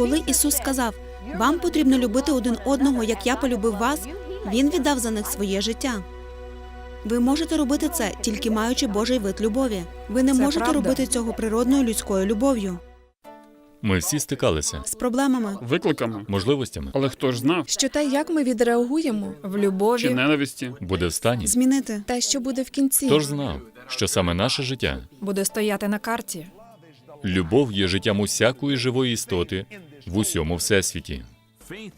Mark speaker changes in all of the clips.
Speaker 1: Коли Ісус сказав, вам потрібно любити один одного, як я полюбив вас, Він віддав за них своє життя. Ви можете робити це, тільки маючи Божий вид любові. Ви не
Speaker 2: Це
Speaker 1: можете
Speaker 2: правда.
Speaker 1: робити цього природною людською любов'ю
Speaker 3: Ми всі стикалися
Speaker 1: з проблемами.
Speaker 4: викликами.
Speaker 3: можливостями.
Speaker 4: Але хто ж знав,
Speaker 2: Що те, як ми відреагуємо в
Speaker 4: чи
Speaker 2: любові,
Speaker 4: ненависті?
Speaker 3: Буде в стані.
Speaker 1: Змінити
Speaker 2: те, що буде в кінці,
Speaker 3: Хто ж знав, що саме наше життя,
Speaker 2: буде стояти на карті.
Speaker 3: любов є життям усякої живої істоти в усьому всесвіті.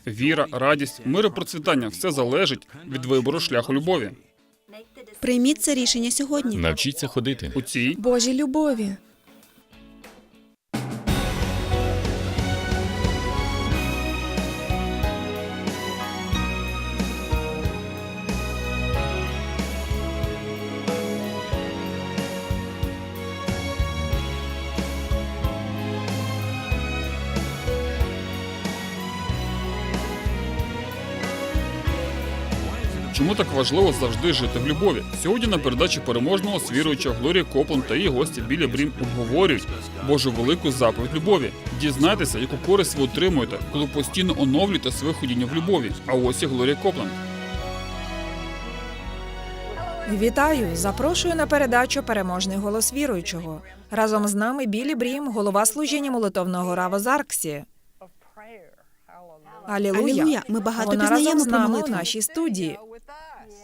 Speaker 4: Віра, радість, мир і процвітання все залежить від вибору шляху любові.
Speaker 1: прийміть це рішення сьогодні.
Speaker 3: Навчіться ходити.
Speaker 4: У цій
Speaker 2: Божій любові.
Speaker 4: Чому так важливо завжди жити в любові? Сьогодні на передачі переможного свіруюча Глорія Копланд та її гості Білі Брім обговорюють Божу велику заповідь любові. Дізнайтеся, яку користь ви отримуєте, коли постійно оновлюєте своє ходіння в любові. А ось і Глорія Копланд.
Speaker 2: Вітаю! Запрошую на передачу Переможний голос віруючого. Разом з нами Білі Брім, голова служіння молитовного Рава Зарксі. Алілуя.
Speaker 1: Алілуя. Ми багато
Speaker 2: Вона
Speaker 1: пізнаємо
Speaker 2: разом з
Speaker 1: про
Speaker 2: нами у
Speaker 1: молитву.
Speaker 2: нашій студії.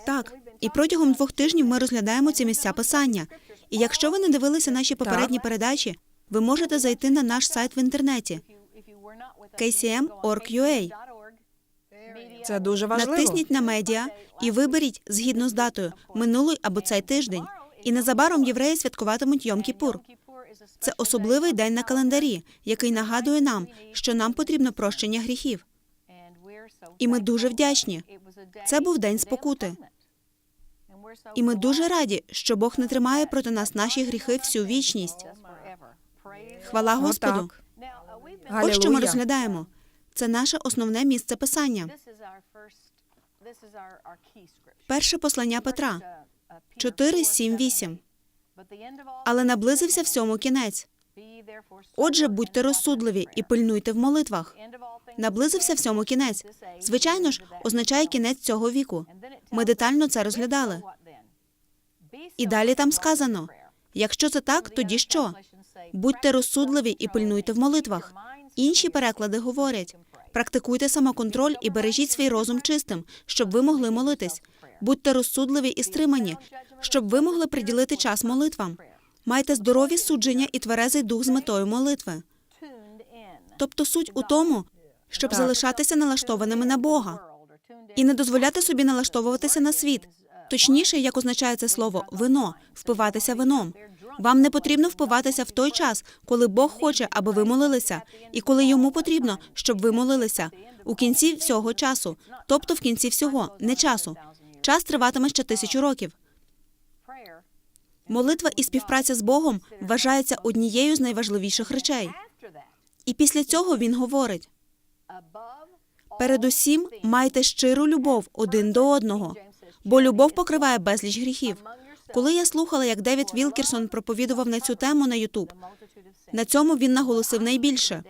Speaker 1: Так, і протягом двох тижнів ми розглядаємо ці місця писання. І якщо ви не дивилися наші попередні передачі, ви можете зайти на наш сайт в інтернеті kcm.org.ua.
Speaker 2: Це дуже важливо.
Speaker 1: Натисніть на медіа і виберіть згідно з датою минулий або цей тиждень. І незабаром євреї святкуватимуть Йом Кіпур. Це особливий день на календарі, який нагадує нам, що нам потрібно прощення гріхів.
Speaker 5: І ми дуже вдячні. Це був день спокути.
Speaker 1: І ми дуже раді, що Бог не тримає проти нас наші гріхи всю вічність. Хвала Господу. Ось що ми розглядаємо. Це наше основне місце писання. Перше послання Петра 4, 7, 8. Але наблизився всьому кінець. Отже, будьте розсудливі і пильнуйте в молитвах. Наблизився всьому кінець. Звичайно ж, означає кінець цього віку. Ми детально це розглядали. І далі там сказано: якщо це так, тоді що? Будьте розсудливі і пильнуйте в молитвах. Інші переклади говорять: практикуйте самоконтроль і бережіть свій розум чистим, щоб ви могли молитись. Будьте розсудливі і стримані, щоб ви могли приділити час молитвам. Майте здорові судження і тверезий дух з метою молитви. Тобто суть у тому, щоб залишатися налаштованими на Бога і не дозволяти собі налаштовуватися на світ. Точніше, як означає це слово вино, впиватися вином. Вам не потрібно впиватися в той час, коли Бог хоче, аби ви молилися, і коли йому потрібно, щоб ви молилися у кінці всього часу, тобто в кінці всього, не часу. Час триватиме ще тисячу років. Молитва і співпраця з Богом вважається однією з найважливіших речей. І після цього він говорить: передусім майте щиру любов один до одного, бо любов покриває безліч гріхів. Коли я слухала, як Девід Вілкерсон проповідував на цю тему на Ютуб, на цьому він наголосив найбільше.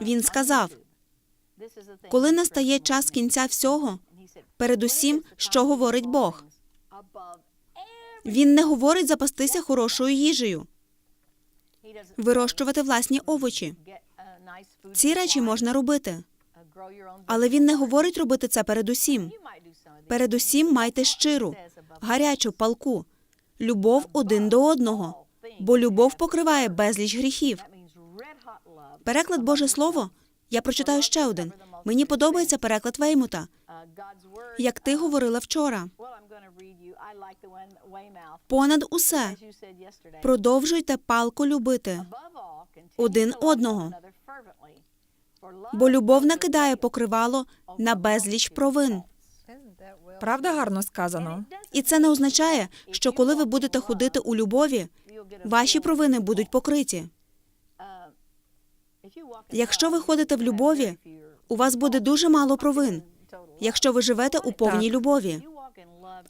Speaker 1: Він сказав: коли настає час кінця всього, передусім, що говорить Бог. Він не говорить запастися хорошою їжею, вирощувати власні овочі. Ці речі можна робити, але він не говорить робити це передусім. Передусім майте щиру, гарячу палку, любов один до одного, бо любов покриває безліч гріхів. Переклад Боже Слово. Я прочитаю ще один. Мені подобається переклад Веймута, як ти говорила вчора. Понад усе продовжуйте палко любити один одного, бо любов накидає покривало на безліч провин.
Speaker 2: Правда гарно сказано?
Speaker 1: І це не означає, що коли ви будете ходити у любові, ваші провини будуть покриті. Якщо ви ходите в любові, у вас буде дуже мало провин, якщо ви живете у повній
Speaker 2: Так.
Speaker 1: любові.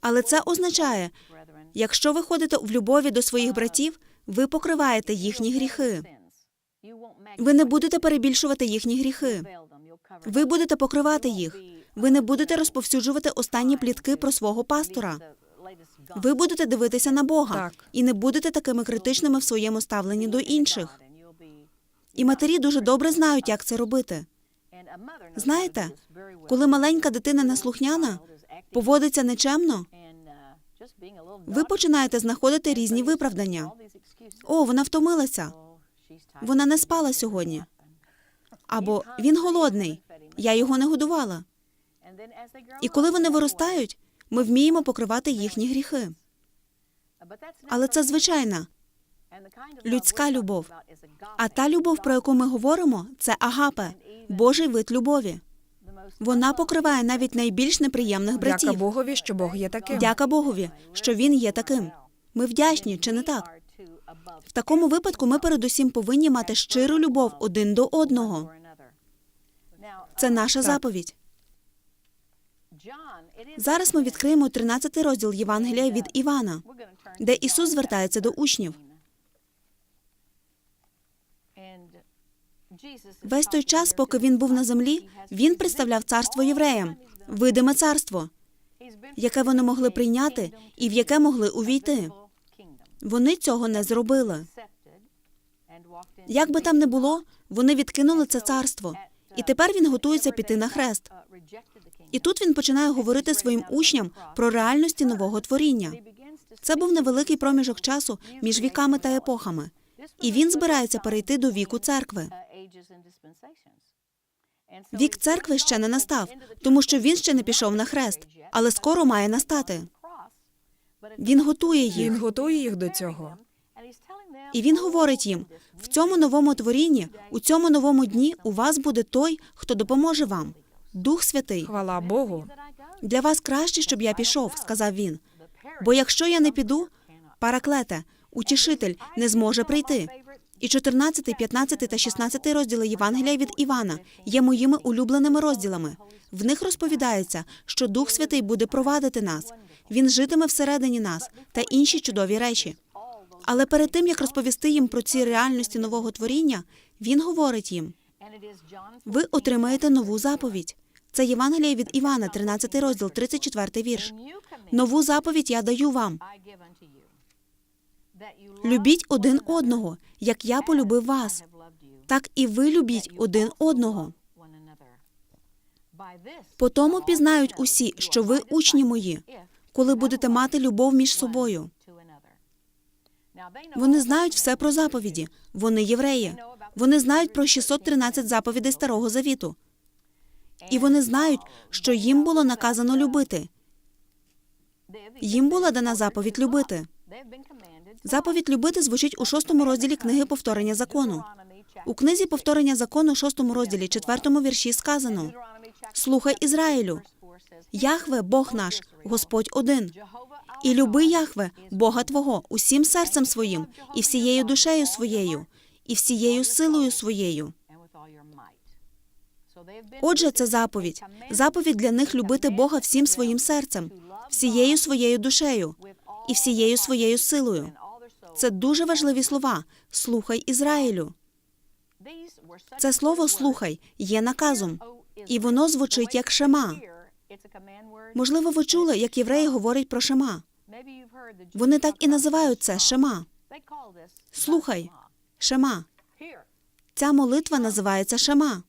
Speaker 1: Але це означає, якщо ви ходите в любові до своїх братів, ви покриваєте їхні гріхи. Ви не будете перебільшувати їхні гріхи. Ви будете покривати їх. Ви не будете розповсюджувати останні плітки про свого пастора. Ви будете дивитися на Бога
Speaker 2: Так.
Speaker 1: і не будете такими критичними в своєму ставленні до інших. І матері дуже добре знають, як це робити. Знаєте, коли маленька дитина неслухняна, поводиться нечемно, ви починаєте знаходити різні виправдання. О, вона втомилася. Вона не спала сьогодні. Або він голодний. Я його не годувала. І коли вони виростають, ми вміємо покривати їхні гріхи. Але це звичайна людська любов. А та любов, про яку ми говоримо, це агапе, Божий вид любові. Вона покриває навіть найбільш неприємних
Speaker 2: Дяка
Speaker 1: братів.
Speaker 2: Богові, що Бог є таким.
Speaker 1: Дяка Богові, що він є таким. Ми вдячні, чи не так? В такому випадку ми передусім повинні мати щиру любов один до одного. Це наша заповідь. Зараз ми відкриємо 13 розділ Євангелія від Івана, де Ісус звертається до учнів. Весь той час, поки він був на землі, він представляв царство євреям, видиме царство, яке вони могли прийняти і в яке могли увійти. Вони цього не зробили. Як би там не було, вони відкинули це царство, і тепер він готується піти на хрест. І тут він починає говорити своїм учням про реальності нового творіння. Це був невеликий проміжок часу між віками та епохами, і він збирається перейти до віку церкви. Вік церкви ще не настав, тому що він ще не пішов на хрест, але скоро має настати. Він готує їх.
Speaker 2: Він готує їх до цього.
Speaker 1: І він говорить їм: в цьому новому творінні, у цьому новому дні у вас буде той, хто допоможе вам. Дух Святий.
Speaker 2: Хвала Богу.
Speaker 1: Для вас краще, щоб я пішов, сказав він. Бо якщо я не піду, параклете, утішитель не зможе прийти. І 14, 15 та 16 розділи Євангелія від Івана є моїми улюбленими розділами. В них розповідається, що Дух Святий буде провадити нас. Він житиме всередині нас та інші чудові речі. Але перед тим як розповісти їм про ці реальності нового творіння, він говорить їм: ви отримаєте нову заповідь. Це Євангеліє від Івана, 13 розділ, 34 вірш. Нову заповідь я даю вам. Любіть один одного, як я полюбив вас. Так і ви любіть один одного. По тому пізнають усі, що ви учні мої, коли будете мати любов між собою. Вони знають все про заповіді. Вони євреї. Вони знають про 613 заповідей Старого Завіту. І вони знають, що їм було наказано любити. Їм була дана заповідь любити. Заповідь любити звучить у шостому розділі книги повторення закону. У книзі повторення закону, шостому розділі, четвертому вірші сказано: Слухай Ізраїлю, Яхве, Бог наш, Господь один. І люби Яхве, Бога Твого, усім серцем своїм, і всією душею своєю, і всією силою своєю. Отже, це заповідь. Заповідь для них любити Бога всім своїм серцем, всією своєю душею і всією своєю силою. Це дуже важливі слова. Слухай Ізраїлю. Це слово слухай є наказом, і воно звучить як шема. Можливо, ви чули, як євреї говорять про шема. Вони так і називають це шема. Слухай, шема. Ця молитва називається шема.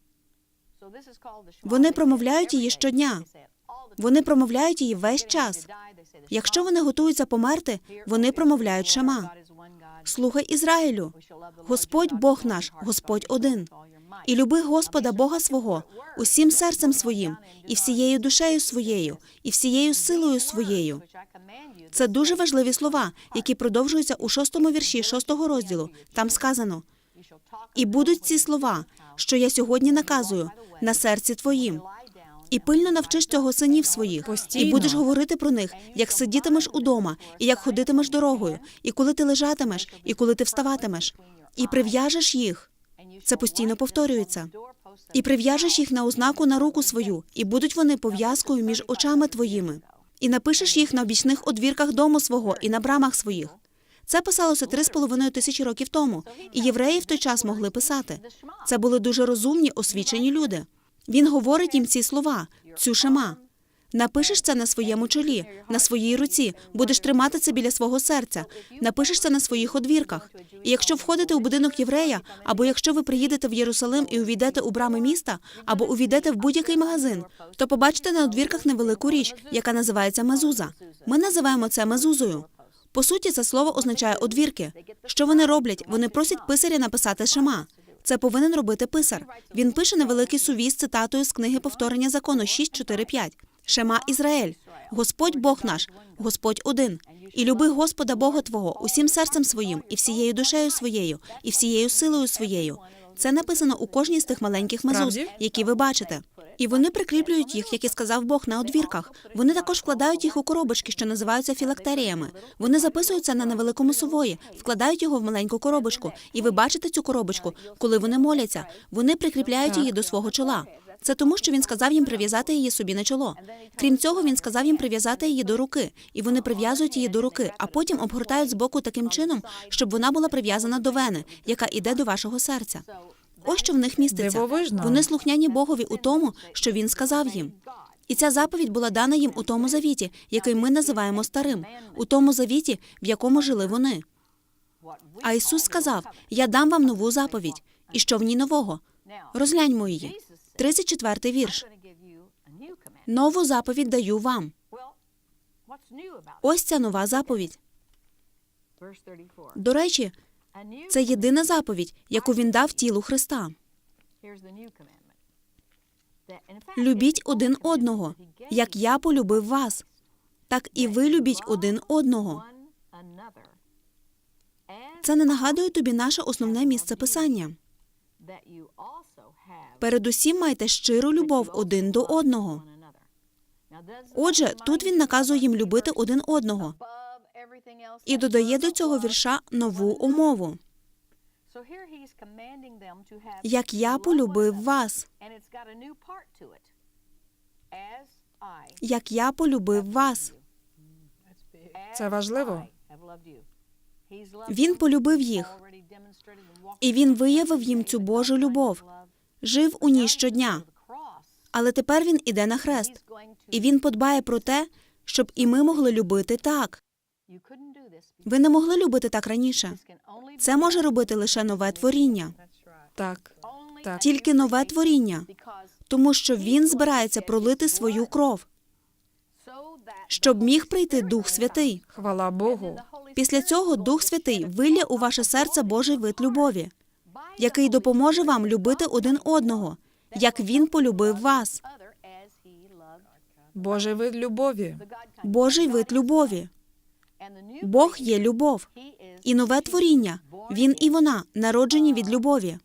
Speaker 5: Вони промовляють її щодня.
Speaker 1: Вони промовляють її весь час. Якщо вони готуються померти, вони промовляють шама. Слухай Ізраїлю, Господь Бог наш, Господь один. І люби Господа Бога свого усім серцем своїм, і всією душею своєю, і всією силою своєю. Це дуже важливі слова, які продовжуються у шостому вірші шостого розділу. Там сказано: і будуть ці слова, що я сьогодні наказую, на серці твоїм. І пильно навчиш цього синів своїх,
Speaker 2: Постійно.
Speaker 1: і будеш говорити про них, як сидітимеш удома, і як ходитимеш дорогою, і коли ти лежатимеш, і коли ти вставатимеш, і прив'яжеш їх. Це постійно повторюється. І прив'яжеш їх на ознаку на руку свою, і будуть вони пов'язкою між очами твоїми. І напишеш їх на обічних одвірках дому свого і на брамах своїх. Це писалося три з половиною тисячі років тому, і євреї в той час могли писати. Це були дуже розумні, освічені люди. Він говорить їм ці слова, цю шема. Напишеш це на своєму чолі, на своїй руці, будеш тримати це біля свого серця, напишеш це на своїх одвірках. І якщо входите у будинок єврея, або якщо ви приїдете в Єрусалим і увійдете у брами міста, або увійдете в будь-який магазин, то побачите на одвірках невелику річ, яка називається мезуза. Ми називаємо це мезузою. По суті, це слово означає одвірки. Що вони роблять? Вони просять писаря написати шема. Це повинен робити писар. Він пише невеликий сувіз цитатою з книги повторення закону 6.4.5. Шема Ізраїль. Господь Бог наш, Господь один. І люби Господа Бога Твого усім серцем своїм, і всією душею своєю, і всією силою своєю. Це написано у кожній з тих маленьких мезуз, які ви бачите. І вони прикріплюють їх, як і сказав Бог, на одвірках. Вони також вкладають їх у коробочки, що називаються філактеріями. Вони записуються на невеликому сувої, вкладають його в маленьку коробочку. І ви бачите цю коробочку, коли вони моляться. Вони прикріпляють її до свого чола. Це тому, що він сказав їм прив'язати її собі на чоло. Крім цього, він сказав їм прив'язати її до руки, і вони прив'язують її до руки, а потім обгортають збоку таким чином, щоб вона була прив'язана до вени, яка іде до вашого серця. Ось що в них міститься.
Speaker 2: Дивовижно.
Speaker 1: Вони слухняні Богові у тому, що він сказав їм. І ця заповідь була дана їм у тому завіті, який ми називаємо старим, у тому завіті, в якому жили вони. А Ісус сказав: Я дам вам нову заповідь. І що в ній нового? Розгляньмо її. 34-й вірш. Нову заповідь даю вам. Ось ця нова заповідь. До речі, це єдина заповідь, яку він дав тілу Христа. Любіть один одного, як я полюбив вас, так і ви любіть один одного. Це не нагадує тобі наше основне місце писання. Передусім майте щиру любов один до одного. Отже, тут він наказує їм любити один одного і додає до цього вірша нову умову. Як я полюбив вас, як я полюбив вас.
Speaker 2: Це важливо.
Speaker 1: Він полюбив їх, і він виявив їм цю Божу любов, жив у ній щодня. Але тепер він іде на хрест, і він подбає про те, щоб і ми могли любити так. Ви не могли любити так раніше. Це може робити лише нове творіння,
Speaker 2: Так, так.
Speaker 1: тільки нове творіння, тому що він збирається пролити свою кров, щоб міг прийти Дух Святий.
Speaker 2: Хвала Богу.
Speaker 1: Після цього Дух Святий вилє у ваше серце Божий вид любові, який допоможе вам любити один одного, як він полюбив вас.
Speaker 2: Божий вид любові.
Speaker 1: Божий вид любові. Бог є любов. І нове творіння. Він і вона народжені від любові.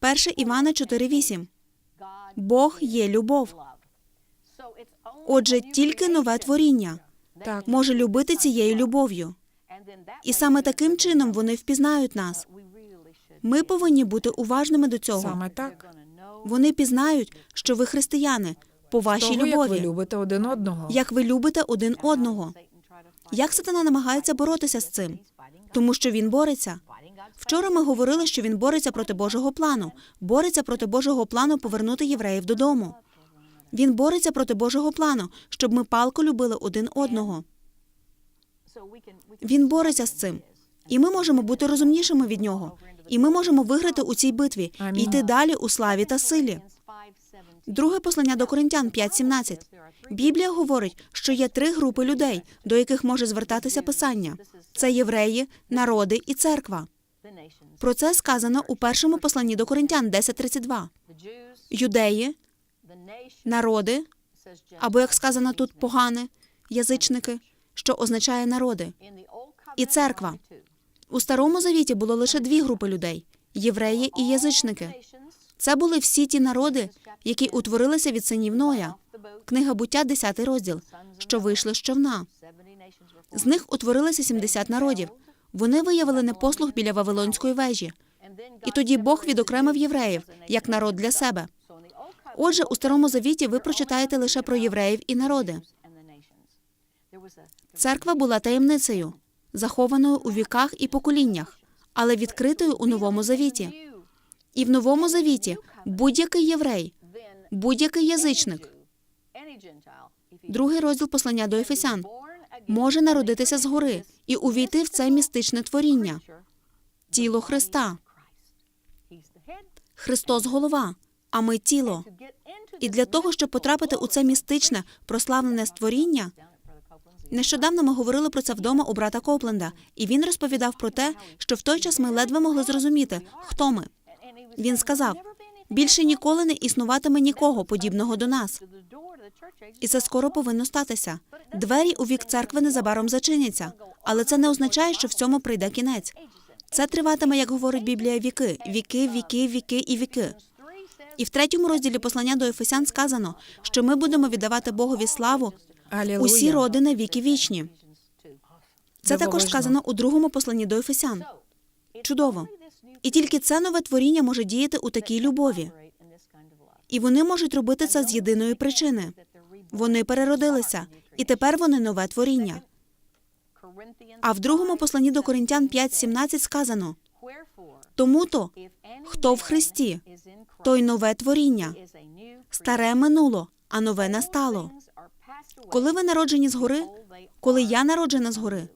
Speaker 1: 1 Івана 4.8. Бог є любов. Отже, тільки нове творіння
Speaker 2: Так.
Speaker 1: може любити цією любов'ю. І саме таким чином вони впізнають нас. Ми повинні бути уважними до цього.
Speaker 2: Саме так.
Speaker 1: Вони пізнають, що ви християни по вашій
Speaker 2: Того, як ви
Speaker 1: любові,
Speaker 2: любите один одного.
Speaker 1: як ви любите один одного. Як сатана намагається боротися з цим? Тому що він бореться. Вчора ми говорили, що він бореться проти Божого плану, бореться проти Божого плану повернути євреїв додому. Він бореться проти Божого плану, щоб ми палко любили один одного. Він бореться з цим. І ми можемо бути розумнішими від нього. І ми можемо виграти у цій битві і йти далі у славі та силі. Друге послання до Коринтян 5.17. Біблія говорить, що є три групи людей, до яких може звертатися писання: це євреї, народи і церква. Про це сказано у першому посланні до Коринтян 10.32. Юдеї, народи, або як сказано тут погане, язичники, що означає народи.
Speaker 5: і церква.
Speaker 1: У старому завіті було лише дві групи людей: євреї і язичники. Це були всі ті народи, які утворилися від синів Ноя. Книга буття, 10 розділ, що вийшли з човна. З них утворилися 70 народів. Вони виявили непослух біля Вавилонської вежі. І тоді Бог відокремив євреїв як народ для себе. Отже, у старому завіті ви прочитаєте лише про євреїв і народи. Церква була таємницею, захованою у віках і поколіннях, але відкритою у новому завіті. І в новому завіті будь-який єврей, будь-який язичник, другий розділ послання до Ефесян, може народитися згори і увійти в це містичне творіння, тіло Христа. Христос голова, а ми тіло. І для того, щоб потрапити у це містичне, прославлене створіння, нещодавно ми говорили про це вдома у брата Копленда, і він розповідав про те, що в той час ми ледве могли зрозуміти, хто ми. Він сказав: більше ніколи не існуватиме нікого подібного до нас. І це скоро повинно статися. Двері у вік церкви незабаром зачиняться, але це не означає, що в цьому прийде кінець. Це триватиме, як говорить Біблія, віки, віки, віки, віки і віки. І в третьому розділі послання до Ефесян сказано, що ми будемо віддавати Богові славу. Усі роди на віки вічні. Це також сказано у другому посланні до Ефесян. Чудово. І тільки це нове творіння може діяти у такій любові. І вони можуть робити це з єдиної причини. Вони переродилися, і тепер вони нове творіння. А в другому посланні до Коринтян 5.17 сказано: тому то, хто в Христі, той нове творіння. Старе минуло, а нове настало. Коли ви народжені згори, коли я народжена згори,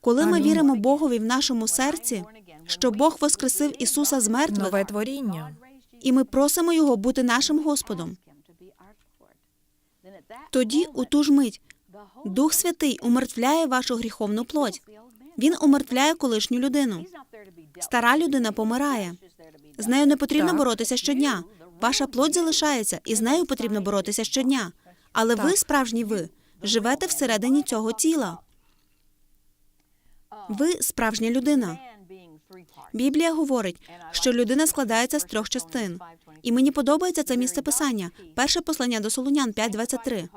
Speaker 1: коли ми віримо Богові в нашому серці, що Бог воскресив Ісуса з мертвих,
Speaker 2: Нове творіння.
Speaker 1: і ми просимо Його бути нашим Господом. Тоді, у ту ж мить, Дух Святий умертвляє вашу гріховну плоть. Він умертвляє колишню людину. Стара людина помирає. З нею не потрібно
Speaker 2: Так.
Speaker 1: боротися щодня. Ваша плоть залишається, і з нею потрібно боротися щодня. Але ви,
Speaker 2: Так.
Speaker 1: справжні ви, живете всередині цього тіла. Ви справжня людина. Біблія говорить, що людина складається з трьох частин. І мені подобається це місце писання. Перше послання до Солунян 5.23.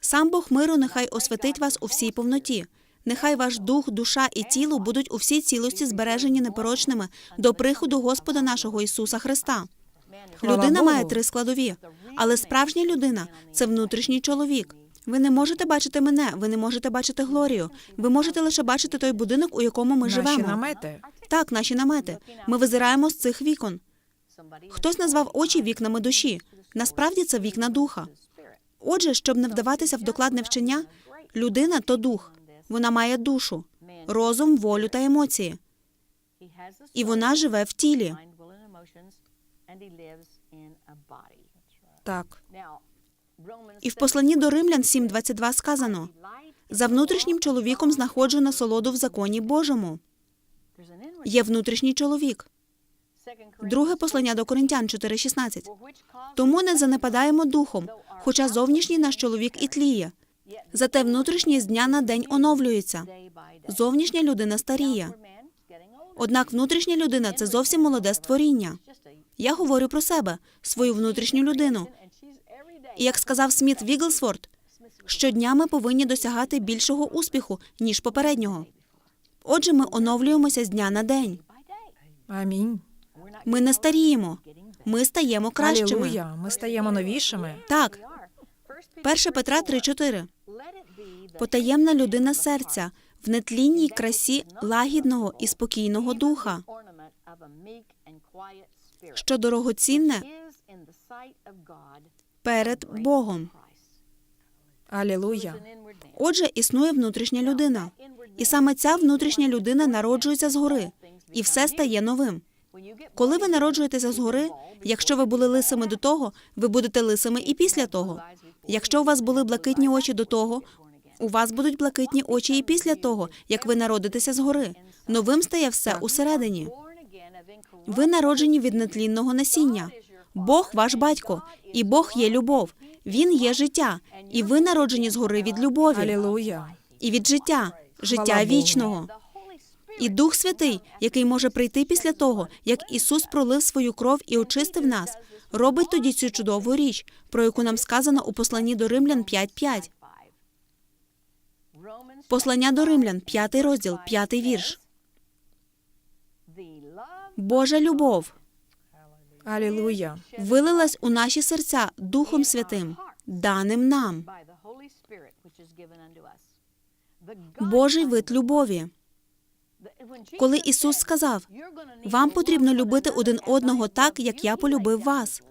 Speaker 1: Сам Бог миру нехай освятить вас у всій повноті. Нехай ваш дух, душа і тіло будуть у всій цілості збережені непорочними до приходу Господа нашого Ісуса Христа. Людина має три складові, але справжня людина це внутрішній чоловік. Ви не можете бачити мене, ви не можете бачити Глорію. Ви можете лише бачити той будинок, у якому ми
Speaker 2: Наші
Speaker 1: живемо.
Speaker 2: намети.
Speaker 1: Так, наші намети. Ми визираємо з цих вікон. Хтось назвав очі вікнами душі. Насправді це вікна духа. Отже, щоб не вдаватися в докладне вчення, людина то дух. Вона має душу, розум, волю та емоції. І вона живе в тілі.
Speaker 2: Так.
Speaker 1: І в посланні до Римлян 7.22 сказано: за внутрішнім чоловіком знаходжу насолоду в законі Божому. Є внутрішній чоловік. Друге послання до Коринтян 4.16. Тому не занепадаємо духом, хоча зовнішній наш чоловік і тліє. Зате внутрішній з дня на день оновлюється. Зовнішня людина старіє. Однак внутрішня людина це зовсім молоде створіння. Я говорю про себе, свою внутрішню людину. І як сказав Сміт Віглсворт, щодня ми повинні досягати більшого успіху, ніж попереднього. Отже, ми оновлюємося з дня на день.
Speaker 2: Амінь.
Speaker 1: Ми не старіємо, ми стаємо кращими.
Speaker 2: Алілуя. Ми стаємо новішими.
Speaker 1: Так, 1 Петра 3.4. Потаємна людина серця в нетлінній красі лагідного і спокійного духа, що дорогоцінне перед Богом.
Speaker 2: Алілуя.
Speaker 1: Отже, існує внутрішня людина. І саме ця внутрішня людина народжується згори, і все стає новим. Коли ви народжуєтеся згори, якщо ви були лисими до того, ви будете лисими і після того. Якщо у вас були блакитні очі до того, у вас будуть блакитні очі і після того, як ви народитеся згори. Новим стає все усередині. Ви народжені від нетлінного насіння. Бог ваш батько, і Бог є любов. Він є життя, і ви народжені згори від любові
Speaker 2: Алілуя.
Speaker 1: і від життя, життя вічного. І Дух Святий, який може прийти після того, як Ісус пролив свою кров і очистив нас, робить тоді цю чудову річ, про яку нам сказано у посланні до Римлян 5.5. Послання до Римлян, 5 розділ, 5 вірш. Божа любов
Speaker 2: Алілуя.
Speaker 1: вилилась у наші серця Духом Святим, даним нам. Божий вид любові. Коли Ісус сказав, вам потрібно любити один одного так, як я полюбив вас.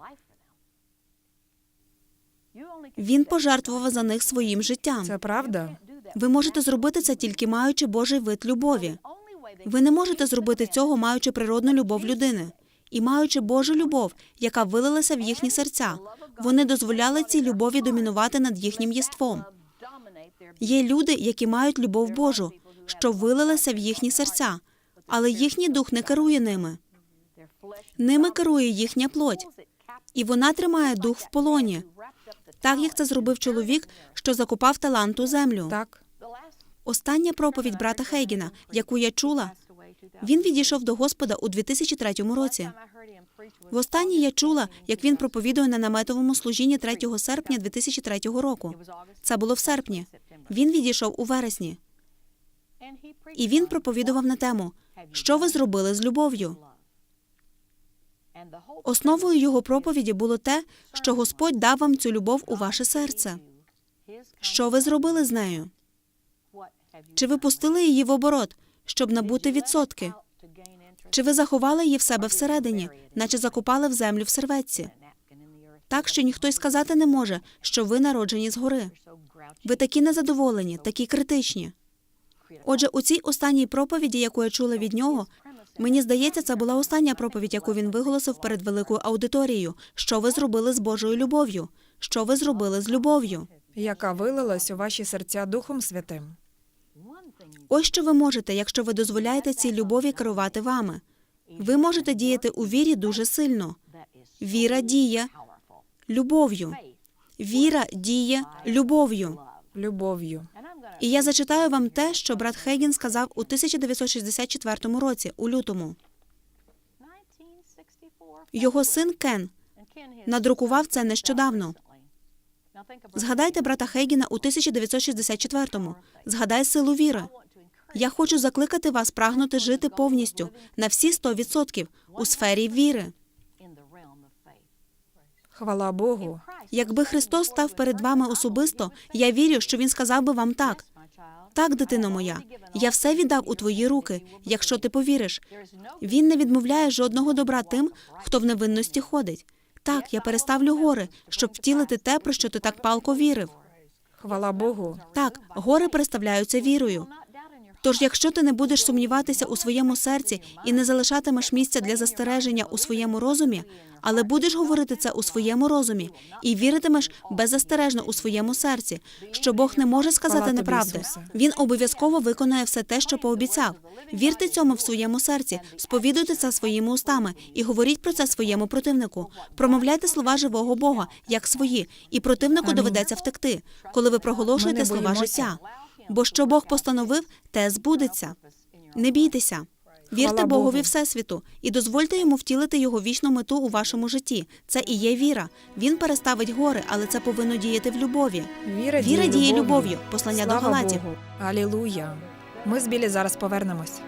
Speaker 1: Він пожертвував за них своїм життям.
Speaker 2: Це правда?
Speaker 1: Ви можете зробити це тільки маючи Божий вид любові. Ви не можете зробити цього, маючи природну любов людини і маючи Божу любов, яка вилилася в їхні серця. Вони дозволяли цій любові домінувати над їхнім єством. Є люди, які мають любов Божу, що вилилася в їхні серця, але їхній дух не керує ними. Ними керує їхня плоть, і вона тримає дух в полоні, так як це зробив чоловік, що закопав талант у землю.
Speaker 2: Так.
Speaker 1: Остання проповідь брата Хейгіна, яку я чула, він відійшов до Господа у 2003 році. Востаннє я чула, як він проповідує на наметовому служінні 3 серпня 2003 року. Це було в серпні. Він відійшов у вересні, і він проповідував на тему, що ви зробили з любов'ю. Основою його проповіді було те, що Господь дав вам цю любов у ваше серце. Що ви зробили з нею? Чи ви пустили її в оборот, щоб набути відсотки? Чи ви заховали її в себе всередині, наче закопали в землю в серветці? Так, що ніхто й сказати не може, що ви народжені згори. Ви такі незадоволені, такі критичні. Отже, у цій останній проповіді, яку я чула від нього, мені здається, це була остання проповідь, яку він виголосив перед великою аудиторією. Що ви зробили з Божою любов'ю? Що ви зробили з любов'ю?
Speaker 2: Яка вилилась у ваші серця Духом Святим.
Speaker 1: Ось що ви можете, якщо ви дозволяєте цій любові керувати вами. Ви можете діяти у вірі дуже сильно. Віра діє любов'ю. Віра діє любов'ю.
Speaker 2: Любов'ю.
Speaker 1: І я зачитаю вам те, що брат Хейген сказав у 1964 році, у лютому. Його син Кен надрукував це нещодавно. Згадайте брата Хейгіна у 1964-му. Згадай силу віри. Я хочу закликати вас прагнути жити повністю на всі 100% у сфері віри.
Speaker 2: Хвала Богу.
Speaker 1: Якби Христос став перед вами особисто, я вірю, що він сказав би вам так. Так, дитино моя, я все віддав у твої руки, якщо ти повіриш. Він не відмовляє жодного добра тим, хто в невинності ходить. Так, я переставлю гори, щоб втілити те, про що ти так палко вірив.
Speaker 2: Хвала Богу.
Speaker 1: Так, гори переставляються вірою. Тож, якщо ти не будеш сумніватися у своєму серці і не залишатимеш місця для застереження у своєму розумі, але будеш говорити це у своєму розумі і віритимеш беззастережно у своєму серці, що Бог не може сказати неправди. Він обов'язково виконає все те, що пообіцяв. Вірте цьому в своєму серці, сповідуйте це своїми устами і говоріть про це своєму противнику. Промовляйте слова живого Бога як свої, і противнику доведеться втекти, коли ви проголошуєте слова життя. Бо що Бог постановив, те збудеться. Не бійтеся. Вірте Богові Всесвіту і дозвольте йому втілити його вічну мету у вашому житті. Це і є віра. Він переставить гори, але це повинно діяти в любові.
Speaker 2: Віра,
Speaker 1: Віра діє любов'ю. Послання
Speaker 2: Слава
Speaker 1: до Галатів.
Speaker 2: Алілуя. Ми з Білі зараз повернемось.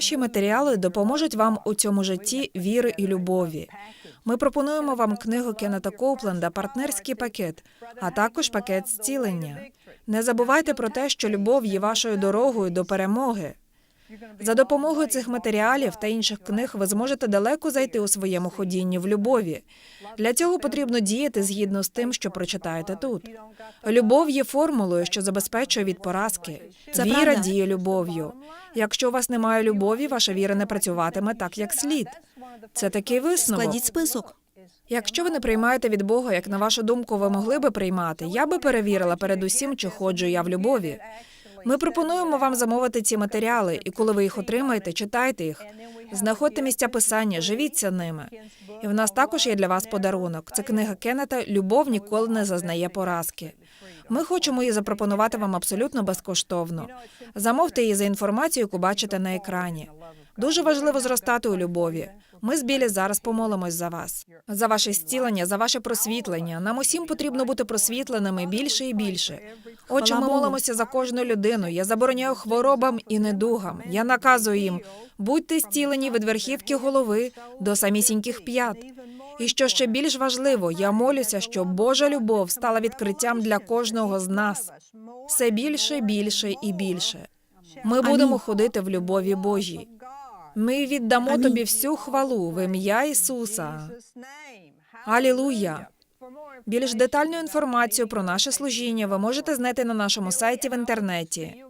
Speaker 2: Наші матеріали допоможуть вам у цьому житті віри і любові. Ми пропонуємо вам книгу Кеннета Коупленда партнерський пакет, а також пакет зцілення. Не забувайте про те, що любов є вашою дорогою до перемоги. За допомогою цих матеріалів та інших книг ви зможете далеко зайти у своєму ходінні в любові. Для цього потрібно діяти згідно з тим, що прочитаєте тут. Любов є формулою, що забезпечує від поразки.
Speaker 1: Це
Speaker 2: Віра
Speaker 1: правда.
Speaker 2: діє любов'ю. Якщо у вас немає любові, ваша віра не працюватиме так, як слід. Це такий висновок.
Speaker 1: Складіть список.
Speaker 2: Якщо ви не приймаєте від Бога, як на вашу думку, ви могли би приймати, я би перевірила перед усім, чи ходжу я в любові. Ми пропонуємо вам замовити ці матеріали, і коли ви їх отримаєте, читайте їх. Знаходьте місця писання, живіться ними. І в нас також є для вас подарунок. Це книга Кеннета Любов ніколи не зазнає поразки. Ми хочемо її запропонувати вам абсолютно безкоштовно. Замовте її за інформацією, яку бачите на екрані. Дуже важливо зростати у любові. Ми з Білі зараз помолимось за вас, за ваше зцілення, за ваше просвітлення. Нам усім потрібно бути просвітленими більше і більше. Отже, ми молимося за кожну людину. Я забороняю хворобам і недугам. Я наказую їм будьте зцілені від верхівки голови до самісіньких п'ят. І що ще більш важливо, я молюся, щоб Божа любов стала відкриттям для кожного з нас. Все більше, більше і більше. Ми будемо ходити в любові Божій. Ми віддамо тобі всю хвалу в ім'я Ісуса. Алілуя! Більш детальну інформацію про наше служіння ви можете знайти на нашому сайті в інтернеті.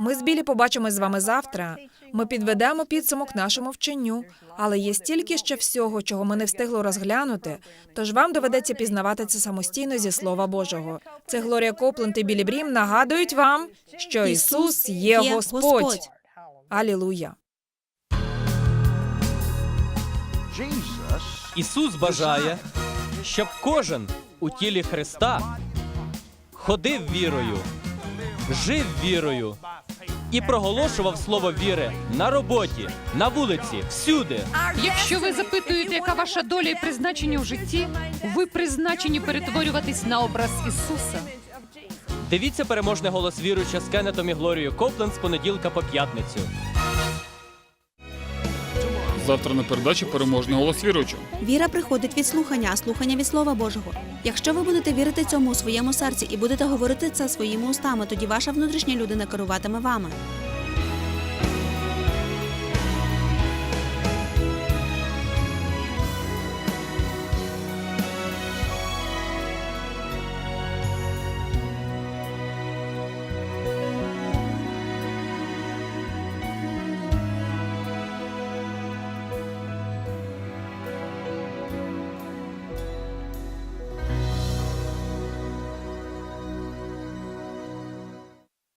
Speaker 2: Ми з Білі побачимось з вами завтра. Ми підведемо підсумок нашому вченню, але є стільки ще всього, чого ми не встигли розглянути. Тож вам доведеться пізнавати це самостійно зі Слова Божого. Це Глорія Копленд і Білі Брім нагадують вам, що Ісус є Господь. Алілуя!
Speaker 6: Ісус бажає, щоб кожен у тілі Христа ходив вірою, жив вірою і проголошував слово віри на роботі, на вулиці, всюди.
Speaker 7: Якщо ви запитуєте, яка ваша доля і призначення в житті, ви призначені перетворюватись на образ Ісуса.
Speaker 6: Дивіться переможний голос віруюча з Кеннетом і Глорією Копленд з понеділка по п'ятницю.
Speaker 4: Завтра на передачі переможний голос віруючого.
Speaker 1: Віра приходить від слухання, а слухання від Слова Божого. Якщо ви будете вірити цьому у своєму серці і будете говорити це своїми устами, тоді ваша внутрішня людина керуватиме вами.